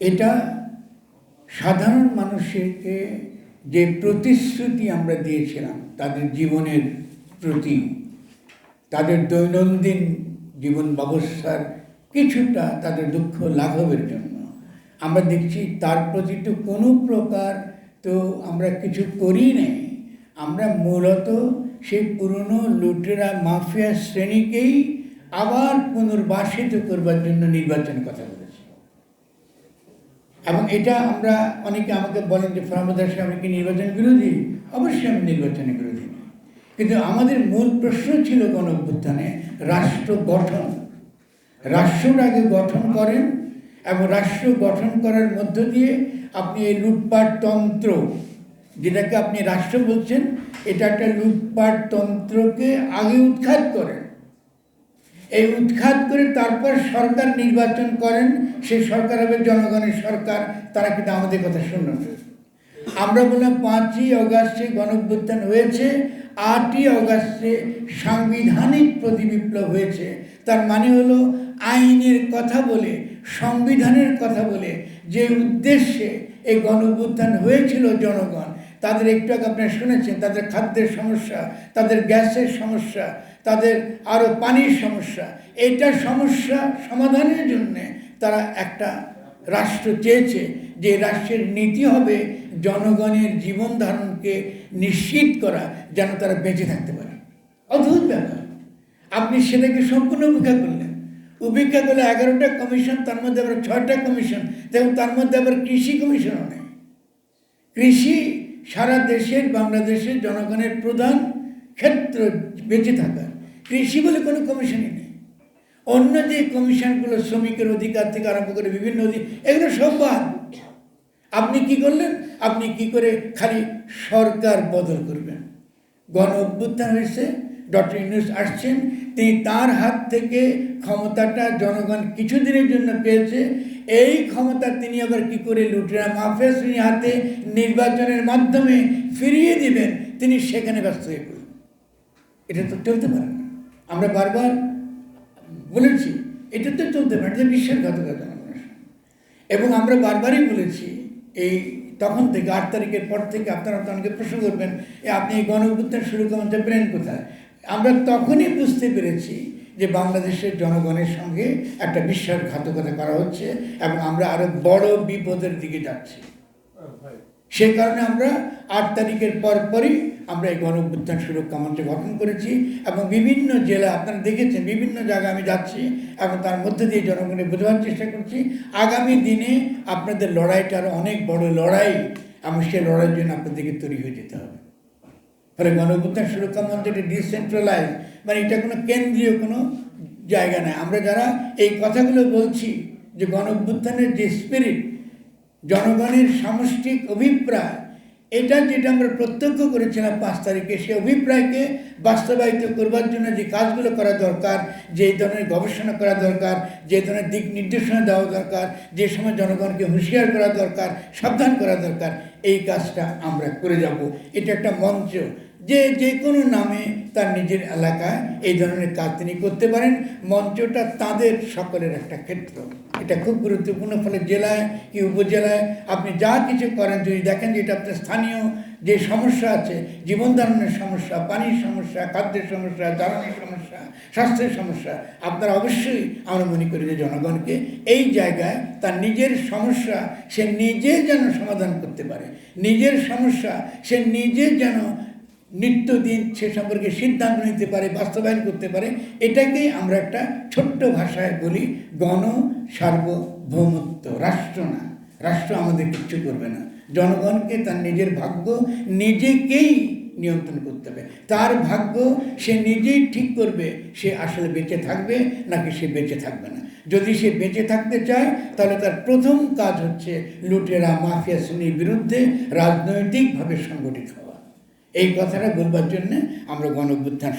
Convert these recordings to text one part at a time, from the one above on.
এটা সাধারণ মানুষকে যে প্রতিশ্রুতি আমরা দিয়েছিলাম তাদের জীবনের প্রতি, তাদের দৈনন্দিন জীবন ব্যবস্থার কিছুটা তাদের দুঃখ লাঘবের জন্য, আমরা দেখছি তার প্রতি তো কোনো প্রকার তো আমরা কিছু করি নাই। আমরা মূলত সেই পুরনো লুটেরা মাফিয়া শ্রেণীকেই আবার পুনর্বাসিত করবার জন্য নির্বাচন কথা বলেছি। এবং এটা আমরা অনেকে আমাকে বলেন যে ফরহাদ হাসান আমি কি নির্বাচন বিরোধী? অবশ্যই আমি নির্বাচনের বিরোধী। কিন্তু আমাদের মূল প্রশ্ন ছিল গণ রাষ্ট্র গঠন। রাষ্ট্রটা আগে গঠন করেন এবং রাষ্ট্র গঠন করার মধ্য দিয়ে আপনি এই লুটপাট তন্ত্র, যেটাকে আপনি রাষ্ট্র বলছেন, এটা একটা লুটপাট তন্ত্রকে আগে উৎখাত করেন। এই উৎখাত করে তারপর সরকার নির্বাচন করেন সেই সরকার হবে জনগণের সরকার। তারা কিন্তু আমাদের কথা শুনল আমরা বললাম পাঁচই অগাস্টে গণঅভ্যুত্থান হয়েছে, আটই অগাস্টে সাংবিধানিক প্রতিবিপ্লব হয়েছে। তার মানে হলো আইনের কথা বলে, সংবিধানের কথা বলে যে উদ্দেশ্যে এই গণঅভ্যুত্থান হয়েছিল জনগণ তাদের একটু আগে আপনারা শুনেছেন, তাদের খাদ্যের সমস্যা, তাদের গ্যাসের সমস্যা, তাদের আরও পানির সমস্যা। এইটা সমস্যা সমাধানের জন্যে তারা একটা রাষ্ট্র চেয়েছে যে রাষ্ট্রের নীতি হবে জনগণের জীবন ধারণকে নিশ্চিত করা, যেন তারা বেঁচে থাকতে পারে। অদ্ভুত ব্যাপার। আপনি সেটাকে সম্পূর্ণ উপেক্ষা করলেন। উপেক্ষা করলে এগারোটা কমিশন, তার মধ্যে আবার ছয়টা কমিশন, দেখুন তার মধ্যে আবার কৃষি কমিশনও নেই কৃষি সারা দেশের, বাংলাদেশের জনগণের প্রধান ক্ষেত্র বেঁচে থাকা কৃষি বলে কোনো কমিশনই নেই। অন্য যে কমিশনগুলো শ্রমিকের অধিকার থেকে আরম্ভ করে বিভিন্ন অধিকার এগুলো সব বাদ। আপনি কি করলেন? আপনি কি করে খালি সরকার বদল করবেন? গণ অভ্যুত্থান হয়েছে ডক্টর ইউনুস আসছেন, তিনি তার হাত থেকে ক্ষমতাটা জনগণ কিছুদিনের জন্য পেয়েছে। এই ক্ষমতা তিনি আবার কি করে লুটেরা মাফিয়া শ্রেণির হাতে নির্বাচনের মাধ্যমে ফিরিয়ে দিবেন, তিনি সেখানে ব্যস্ত হয়ে পড়লেন। এটা তো চলতে পারে না। আমরা বারবার বলেছি, এটা তো চলতে পারে এটা বিশ্বাসঘাতকতা মানুষ। এবং আমরা বারবারই বলেছি, এই তখন থেকে, আট তারিখের পর থেকে আপনারা তো অনেকে প্রশ্ন করবেন আপনি এই গণ শুরু করতে পেলেন কোথায়? আমরা তখনই বুঝতে পেরেছি যে বাংলাদেশের জনগণের সঙ্গে একটা বিশ্বাসঘাতকতা করা হচ্ছে এবং আমরা আরও বড় বিপদের দিকে যাচ্ছি। সে কারণে আমরা আট তারিখের পর পরই আমরা এই গণ অভ্যুত্থান সুরক্ষা মঞ্চ গঠন করেছি এবং বিভিন্ন জেলা, আপনারা দেখেছেন বিভিন্ন জায়গায় আমি যাচ্ছি এবং তার মধ্যে দিয়ে জনগণের বোঝাবার চেষ্টা করছি। আগামী দিনে আপনাদের লড়াইটা আরও অনেক বড় লড়াই এবং সে লড়াইয়ের জন্য আপনাদেরকে তৈরি হয়ে যেতে হবে। ফলে গণ অভ্যুত্থান সুরক্ষা মঞ্চ ডিসেন্ট্রালাইজ মানে এটা কোনো কেন্দ্রীয় কোনো জায়গা নয়। আমরা যারা এই কথাগুলো বলছি যে গণ যে স্পিরিট জনগণের সামষ্টিক অভিপ্রায়, এটা যেটা আমরা প্রত্যক্ষ করেছিলাম পাঁচ তারিখে, সেই অভিপ্রায়কে বাস্তবায়িত করবার জন্য যে কাজগুলো করা দরকার, যে ধরনের গবেষণা করা দরকার, যে ধরনের দিক নির্দেশনা দেওয়া দরকার, যে সময় জনগণকে হুঁশিয়ার করা দরকার, সাবধান করা দরকার এই কাজটা আমরা করে যাব। এটা একটা মঞ্চ। যে যে কোনো নামে তার নিজের এলাকায় এই ধরনের কাজ তিনি করতে পারেন। মঞ্চটা তাদের সকলের একটা ক্ষেত্র। এটা খুব গুরুত্বপূর্ণ। ফলে জেলায় কি উপজেলায় আপনি যা কিছু করেন, যদি দেখেন যে এটা আপনার স্থানীয় যে সমস্যা আছে জীবন ধারণের সমস্যা, পানির সমস্যা, খাদ্যের সমস্যা, জ্বালানির সমস্যা, স্বাস্থ্যের সমস্যা, আপনারা অবশ্যই আমরা মনে করি যে জনগণকে এই জায়গায় তার নিজের সমস্যা সে নিজে যেন সমাধান করতে পারে। নিজের সমস্যা সে নিজে যেন নিত্যদিন সে সম্পর্কে সিদ্ধান্ত নিতে পারে, বাস্তবায়ন করতে পারে, এটাকেই আমরা একটা ছোট্ট ভাষায় বলি গণ সার্বভৌমত্ব রাষ্ট্র না। রাষ্ট্র আমাদের কিচ্ছু করবে না। জনগণকে তার নিজের ভাগ্য নিজেকেই নিয়ন্ত্রণ করতে হবে। তার ভাগ্য সে নিজেই ঠিক করবে, সে আসলে বেঁচে থাকবে নাকি সে বেঁচে থাকবে না। যদি সে বেঁচে থাকতে চায়, তাহলে তার প্রথম কাজ হচ্ছে লুটেরা, মাফিয়া শ্রেণির বিরুদ্ধে রাজনৈতিকভাবে সংগঠিত হওয়া। এই কথাটা বলবার জন্য আমরা গণ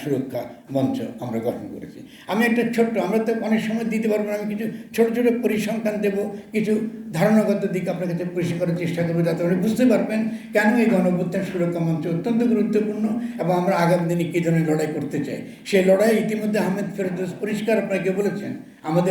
সুরক্ষা মঞ্চ আমরা গঠন করেছি। আমি একটা ছোট্ট, আমরা তো অনেক সময় দিতে পারব না, আমি কিছু ছোট ছোট পরিসংখ্যান দেব, কিছু ধারণাগত দিক আপনার কাছে পরিষ্কার করার চেষ্টা করব যাতে আপনি বুঝতে পারবেন কেন এই গণ সুরক্ষা মঞ্চ অত্যন্ত গুরুত্বপূর্ণ এবং আমরা আগামী দিনে কী ধরনের লড়াই করতে চাই। সেই লড়াই ইতিমধ্যে আহমেদ ফেরদৌস পরিষ্কার আপনাকে বলেছেন, আমাদের